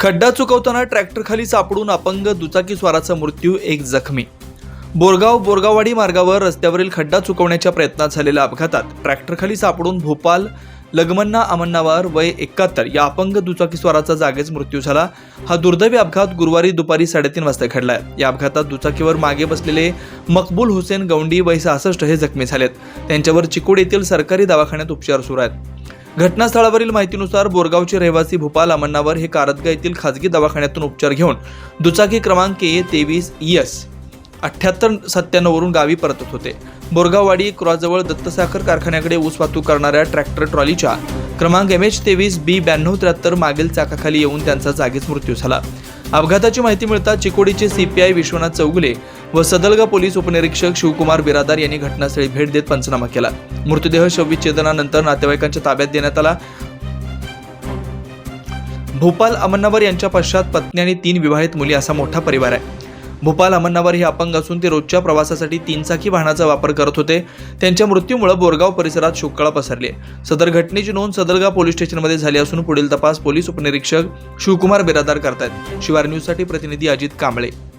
खड्डा चुकवताना ट्रॅक्टरखाली सापडून अपंग दुचाकी स्वाराचा मृत्यू एक जखमी. बोरगाव बोरगाववाडी मार्गावर रस्त्यावरील खड्डा चुकवण्याच्या प्रयत्नात झालेल्या अपघातात ट्रॅक्टरखाली सापडून भोपाल लगमन्ना अमन्नावार वय एकाहत्तर या अपंग दुचाकी स्वाराचा जागेच मृत्यू झाला. हा दुर्दैवी अपघात गुरुवारी दुपारी साडेतीन वाजता घडलाय या अपघातात दुचाकीवर मागे बसलेले मकबूल हुसेन गौंडी वय सहासष्ट हे जखमी झालेत. त्यांच्यावर चिकोड येथील सरकारी दवाखान्यात उपचार सुरू आहेत. घटनास्थळावरील माहितीनुसार बोरगावचे रहिवासी भूपाल अमन्नावर हे कारदगा येथील खाजगी दवाखान्यातून उपचार घेऊन दुचाकी क्रमांक ए तेवीस यस अठ्ठ्याहत्तर सत्त्याण्णववरून गावी परतत होते. बोरगाववाडी क्रॉसजवळ दत्तसाखर कारखान्याकडे ऊस वाहतूक करणाऱ्या ट्रॅक्टर ट्रॉलीच्या क्रमांक एम एच तेवीस बी ब्याण्णव त्र्याहत्तर मागील चाकाखाली येऊन त्यांचा जागीच मृत्यू झाला. अपघाताची माहिती मिळता चिकोडीचे सीपीआय विश्वनाथ चौगुले व सदलगा पोलीस उपनिरीक्षक शिवकुमार बिरादार यांनी घटनास्थळी भेट देत पंचनामा केला. मृतदेह शवविच्छेदनानंतर नातेवाईकांच्या ताब्यात देण्यात आला. भोपाल अमन्नावर यांच्या पश्चात पत्नी आणि तीन विवाहित मुली असा मोठा परिवार आहे. भोपाल अमन्नावर हे अपंग असून ते रोजच्या प्रवासासाठी तीन चाकी वाहनाचा वापर करत होते. त्यांच्या मृत्यूमुळे बोरगाव परिसरात शोककळा पसरली सदर घटनेची नोंद सदरगा पोलीस स्टेशनमध्ये झाली असून पुढील तपास पोलीस उपनिरीक्षक शिवकुमार बिरादार करतायत. शिवार न्यूजसाठी प्रतिनिधी अजित कांबळे.